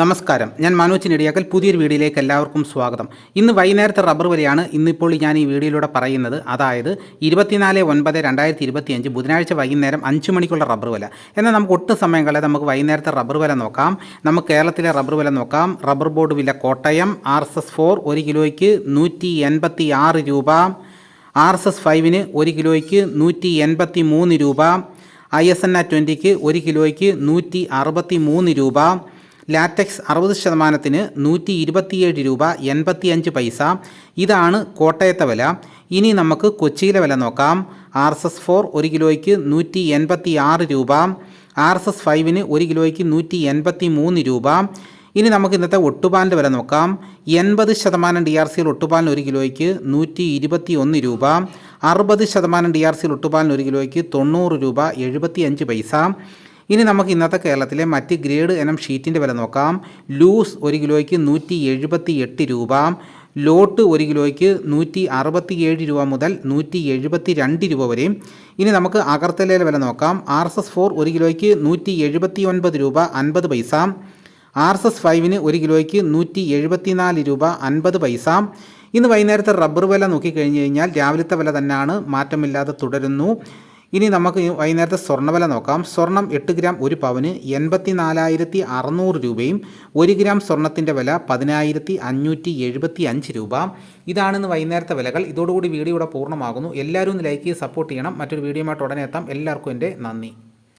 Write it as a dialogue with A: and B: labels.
A: നമസ്കാരം ഞാൻ മനോജ് നെടിയാക്കൽ പുതിയൊരു വീഡിയോയിലേക്ക് എല്ലാവർക്കും സ്വാഗതം ഇന്ന് വൈകുന്നേരത്തെ റബ്ബർ വിലയാണ് ഇന്നിപ്പോൾ ഞാൻ ഈ വീഡിയോയിലൂടെ പറയുന്നത് അതായത് ഇരുപത്തിനാല് ഒൻപത് രണ്ടായിരത്തി അഞ്ച് ബുധനാഴ്ച വൈകുന്നേരം അഞ്ച് മണിക്കുള്ള റബ്ബർ വില എന്നാൽ നമുക്ക് ഒട്ടും സമയം കളയാതെ നമുക്ക് വൈകുന്നേരത്തെ റബ്ബർ വില നോക്കാം നമുക്ക് കേരളത്തിലെ റബ്ബർ വില നോക്കാം റബ്ബർ ബോർഡ് വില Kottayam R S S four ഒരു കിലോയ്ക്ക് നൂറ്റി എൺപത്തി ആറ് രൂപ ആർ എസ് എസ് ഫൈവിന് ഒരു കിലോയ്ക്ക് നൂറ്റി എൺപത്തി മൂന്ന് രൂപ ഐ എസ് എൻ ആ ട്വൻറ്റിക്ക് ഒരു കിലോയ്ക്ക് നൂറ്റി അറുപത്തി മൂന്ന് രൂപ ലാറ്റക്സ് അറുപത് ശതമാനത്തിന് നൂറ്റി ഇരുപത്തിയേഴ് രൂപ എൺപത്തിയഞ്ച് പൈസ ഇതാണ് കോട്ടയത്തെ വില ഇനി നമുക്ക് കൊച്ചിയിലെ വില നോക്കാം ആർ എസ് എസ് ഫോർ ഒരു കിലോയ്ക്ക് നൂറ്റി എൺപത്തി ആറ് രൂപ ആർ എസ് എസ് ഫൈവിന് ഒരു കിലോയ്ക്ക് നൂറ്റി എൺപത്തി മൂന്ന് രൂപ ഇനി നമുക്ക് ഇന്നത്തെ ഒട്ടുപാലിൻ്റെ വില നോക്കാം എൺപത് ശതമാനം ഡി ആർ സിയിൽ ഒട്ടുപാലിന് ഒരു കിലോയ്ക്ക് നൂറ്റി ഇരുപത്തി ഒന്ന് രൂപ അറുപത് ശതമാനം ഡി ആർ സിയിൽ ഒട്ടുപാലിന് ഒരു കിലോയ്ക്ക് തൊണ്ണൂറ് രൂപ എഴുപത്തി അഞ്ച് പൈസ ഇനി നമുക്ക് ഇന്നത്തെ കേരളത്തിലെ മറ്റ് ഗ്രേഡ് ഇനം ഷീറ്റിൻ്റെ വില നോക്കാം ലൂസ് ഒരു കിലോയ്ക്ക് നൂറ്റി എഴുപത്തി എട്ട് രൂപ ലോട്ട് ഒരു കിലോയ്ക്ക് നൂറ്റി അറുപത്തി ഏഴ് രൂപ മുതൽ നൂറ്റി എഴുപത്തി രണ്ട് രൂപ വരെയും ഇനി നമുക്ക് അകർത്തലയിലെ വില നോക്കാം ആർ എസ് എസ് ഫോർ ഒരു കിലോയ്ക്ക് നൂറ്റി എഴുപത്തി ഒൻപത് രൂപ അൻപത് പൈസ ആർ എസ് എസ് ഫൈവിന് ഒരു കിലോയ്ക്ക് നൂറ്റി നാല് രൂപ അൻപത് പൈസ ഇന്ന് വൈകുന്നേരത്തെ റബ്ബർ വില നോക്കിക്കഴിഞ്ഞ് കഴിഞ്ഞാൽ രാവിലത്തെ വില തന്നെയാണ് മാറ്റമില്ലാതെ തുടരുന്നു ഇനി നമുക്ക് വൈകുന്നേരത്തെ സ്വർണ്ണവില നോക്കാം സ്വർണം എട്ട് ഗ്രാം ഒരു പവന് എൺപത്തി നാലായിരത്തി അറുന്നൂറ് രൂപയും ഒരു ഗ്രാം സ്വർണത്തിൻ്റെ വില പതിനായിരത്തി അഞ്ഞൂറ്റി എഴുപത്തി അഞ്ച് രൂപ ഇതാണെന്ന് വൈകുന്നേരത്തെ വിലകൾ ഇതോടുകൂടി വീഡിയോ ഇവിടെ പൂർണ്ണമാകുന്നു എല്ലാവരും ഒന്ന് ലൈക്ക് ചെയ്ത് സപ്പോർട്ട് ചെയ്യണം മറ്റൊരു വീഡിയോയുമായിട്ട് ഉടനെ എത്താം എല്ലാവർക്കും എൻ്റെ നന്ദി